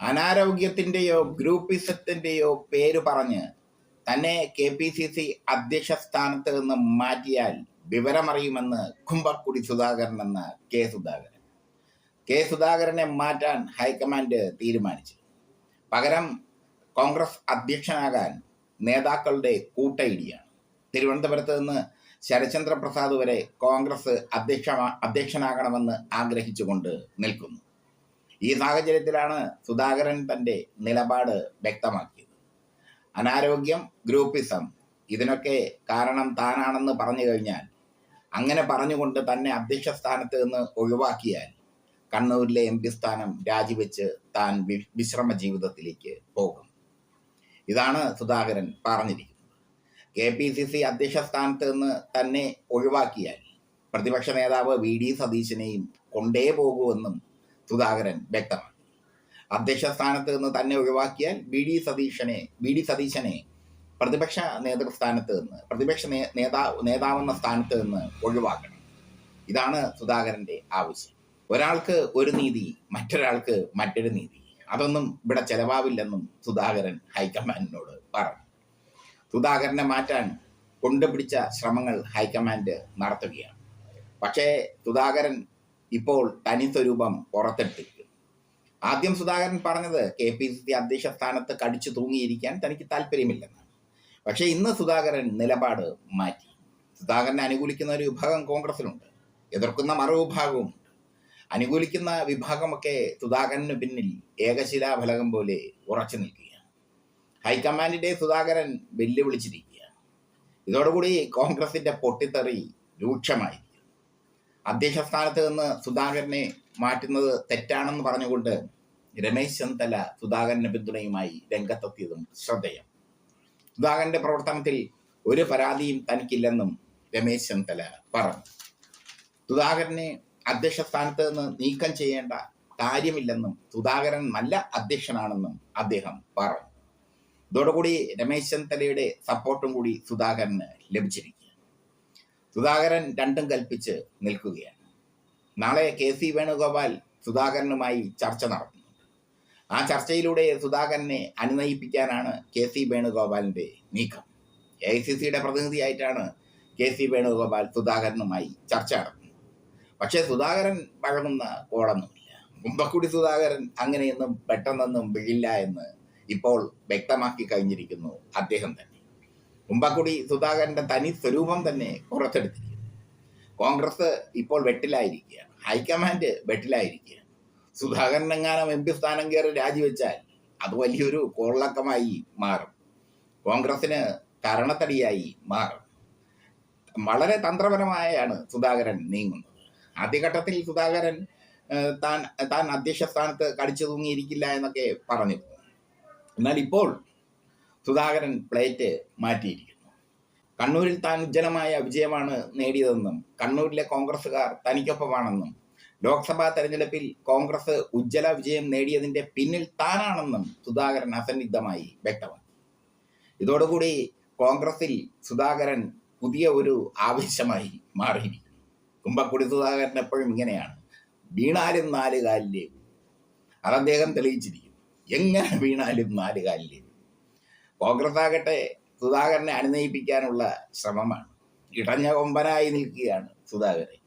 അനാരോഗ്യത്തിന്റെയോ ഗ്രൂപ്പിസത്തിന്റെയോ പേര് പറഞ്ഞ് തന്നെ കെ പി സി സി അധ്യക്ഷ സ്ഥാനത്ത് നിന്ന് മാറ്റിയാൽ വിവരമറിയുമെന്ന് കുമ്പക്കുടി സുധാകരൻ എന്ന കെ സുധാകരൻ. കെ സുധാകരനെ മാറ്റാൻ ഹൈക്കമാൻഡ് തീരുമാനിച്ചു. പകരം കോൺഗ്രസ് അധ്യക്ഷനാകാൻ നേതാക്കളുടെ കൂട്ടയിടിയാണ്. തിരുവനന്തപുരത്ത് നിന്ന് ശരചന്ദ്ര പ്രസാദ് വരെ കോൺഗ്രസ് അധ്യക്ഷ അധ്യക്ഷനാകണമെന്ന് ആഗ്രഹിച്ചുകൊണ്ട് നിൽക്കുന്നു. ഈ സാഹചര്യത്തിലാണ് സുധാകരൻ തന്റെ നിലപാട് വ്യക്തമാക്കിയത്. അനാരോഗ്യം ഗ്രൂപ്പിസം ഇതിനൊക്കെ കാരണം താനാണെന്ന് പറഞ്ഞു കഴിഞ്ഞാൽ അങ്ങനെ പറഞ്ഞുകൊണ്ട് തന്നെ അധ്യക്ഷ സ്ഥാനത്ത് നിന്ന് ഒഴിവാക്കിയാൽ കണ്ണൂരിലെ എം പി സ്ഥാനം രാജിവെച്ച് താൻ വിശ്രമ ജീവിതത്തിലേക്ക് പോകും. ഇതാണ് സുധാകരൻ പറഞ്ഞിരിക്കുന്നത്. കെ പി സി സി അധ്യക്ഷ സ്ഥാനത്ത് നിന്ന് തന്നെ ഒഴിവാക്കിയാൽ പ്രതിപക്ഷ നേതാവ് വി ഡി സതീശനെയും കൊണ്ടേ പോകുമെന്നും സുധാകരൻ വ്യക്തമാണ്. അധ്യക്ഷ സ്ഥാനത്ത് നിന്ന് തന്നെ ഒഴിവാക്കിയാൽ ബി ഡി സതീശനെ ബി ഡി സതീശനെ പ്രതിപക്ഷ നേതൃസ്ഥാനത്ത് നിന്ന് പ്രതിപക്ഷ നേതാവ് നേതാവെന്ന സ്ഥാനത്ത് നിന്ന് ഒഴിവാക്കണം. ഇതാണ് സുധാകരന്റെ ആവശ്യം. ഒരാൾക്ക് ഒരു നീതി മറ്റൊരാൾക്ക് മറ്റൊരു നീതി. അതൊന്നും ഇവിടെ ചെലവാവില്ലെന്നും സുധാകരൻ ഹൈക്കമാൻഡിനോട് പറഞ്ഞു. സുധാകരനെ മാറ്റാൻ കൊണ്ടുപിടിച്ച ശ്രമങ്ങൾ ഹൈക്കമാൻഡ് നടത്തുകയാണ്. പക്ഷേ സുധാകരൻ ഇപ്പോൾ തനി സ്വരൂപം പുറത്തെടുത്തിരിക്കുന്നു. ആദ്യം സുധാകരൻ പറഞ്ഞത് കെ പി സി സി അധ്യക്ഷ സ്ഥാനത്ത് കടിച്ചു തൂങ്ങിയിരിക്കാൻ തനിക്ക് താല്പര്യമില്ലെന്നാണ്. പക്ഷേ ഇന്ന് സുധാകരൻ നിലപാട് മാറ്റി. സുധാകരനെ അനുകൂലിക്കുന്ന ഒരു വിഭാഗം കോൺഗ്രസിലുണ്ട്. എതിർക്കുന്ന മറുവിഭാഗവും അനുകൂലിക്കുന്ന വിഭാഗമൊക്കെ സുധാകരന് പിന്നിൽ ഏകശിലാഫലകം പോലെ ഉറച്ചു നിൽക്കുകയാണ്. ഹൈക്കമാൻഡിന്റെ സുധാകരൻ വെല്ലുവിളിച്ചിരിക്കുകയാണ്. ഇതോടുകൂടി കോൺഗ്രസിന്റെ പൊട്ടിത്തെറി രൂക്ഷമായിരിക്കും അധ്യക്ഷ സ്ഥാനത്ത് നിന്ന് സുധാകരനെ മാറ്റുന്നത് തെറ്റാണെന്ന് പറഞ്ഞുകൊണ്ട് രമേശ് ചെന്നിത്തല സുധാകരന്റെ പിന്തുണയുമായി രംഗത്തെത്തിയതും ശ്രദ്ധേയം. സുധാകരന്റെ പ്രവർത്തനത്തിൽ ഒരു പരാതിയും തനിക്കില്ലെന്നും രമേശ് ചെന്നിത്തല പറഞ്ഞു. സുധാകരനെ അധ്യക്ഷ സ്ഥാനത്ത് നിന്ന് നീക്കം ചെയ്യേണ്ട കാര്യമില്ലെന്നും സുധാകരൻ നല്ല അധ്യക്ഷനാണെന്നും അദ്ദേഹം പറഞ്ഞു. ഇതോടുകൂടി രമേശ് ചെന്നിത്തലയുടെ സപ്പോർട്ടും കൂടി സുധാകരന് ലഭിച്ചിരിക്കുക സുധാകരൻ രണ്ടും കൽപ്പിച്ച് നിൽക്കുകയാണ്. നാളെ കെ സി വേണുഗോപാൽ സുധാകരനുമായി ചർച്ച നടത്തുന്നുണ്ട്. ആ ചർച്ചയിലൂടെ സുധാകരനെ അനുനയിപ്പിക്കാനാണ് കെ സി വേണുഗോപാലിന്റെ നീക്കം. എ ഐ സി സിയുടെ പ്രതിനിധിയായിട്ടാണ് കെ സി വേണുഗോപാൽ സുധാകരനുമായി ചർച്ച നടത്തുന്നത്. പക്ഷേ സുധാകരൻ വഴങ്ങുന്ന കോളൊന്നുമില്ല കുമ്പക്കുടി സുധാകരൻ അങ്ങനെയൊന്നും പെട്ടെന്നൊന്നും വീഴില്ല എന്ന് ഇപ്പോൾ വ്യക്തമാക്കി കഴിഞ്ഞിരിക്കുന്നു അദ്ദേഹം തന്നെ. കുമ്പക്കുടി സുധാകരന്റെ തനി സ്വരൂപം തന്നെ കുറച്ചെടുത്തിരിക്കുന്നു കോൺഗ്രസ് ഇപ്പോൾ വെട്ടിലായിരിക്കുകയാണ്. ഹൈക്കമാൻഡ് വെട്ടിലായിരിക്കുകയാണ്. സുധാകരൻ എങ്ങാനും എം പി സ്ഥാനം കയറി രാജിവെച്ചാൽ അത് വലിയൊരു കോളക്കമായി മാറും. കോൺഗ്രസിന് കരണത്തടിയായി മാറും. വളരെ തന്ത്രപരമായാണ് സുധാകരൻ നീങ്ങുന്നത്. ആദ്യഘട്ടത്തിൽ സുധാകരൻ താൻ താൻ അധ്യക്ഷ സ്ഥാനത്ത് കടിച്ചു തൂങ്ങിയിരിക്കില്ല എന്നൊക്കെ പറഞ്ഞിരുന്നു. എന്നാൽ ഇപ്പോൾ സുധാകരൻ പ്ലേറ്റ് മാറ്റിയിരിക്കുന്നു. കണ്ണൂരിൽ താൻ ഉജ്ജ്വലമായ വിജയമാണ് നേടിയതെന്നും കണ്ണൂരിലെ കോൺഗ്രസുകാർ തനിക്കൊപ്പമാണെന്നും ലോക്സഭാ തെരഞ്ഞെടുപ്പിൽ കോൺഗ്രസ് ഉജ്ജ്വല വിജയം നേടിയതിന്റെ പിന്നിൽ താനാണെന്നും സുധാകരൻ അസന്നിഗ്ധമായി വ്യക്തമാക്കി. ഇതോടുകൂടി കോൺഗ്രസിൽ സുധാകരൻ പുതിയ ഒരു ആവശ്യമായി മാറിയിരിക്കുന്നു. കുമ്പക്കുടി സുധാകരൻ എപ്പോഴും ഇങ്ങനെയാണ്. വീണാലും നാല് കാലിലേക്കും. അത് അദ്ദേഹം തെളിയിച്ചിരിക്കുന്നു. എങ്ങനെ വീണാലും നാല് കാലിലേ വീഴൂ. കോൺഗ്രസ് ആകട്ടെ സുധാകരനെ അനുനയിപ്പിക്കാനുള്ള ശ്രമമാണ്. ഇടഞ്ഞ കൊമ്പനായി നിൽക്കുകയാണ് സുധാകരൻ.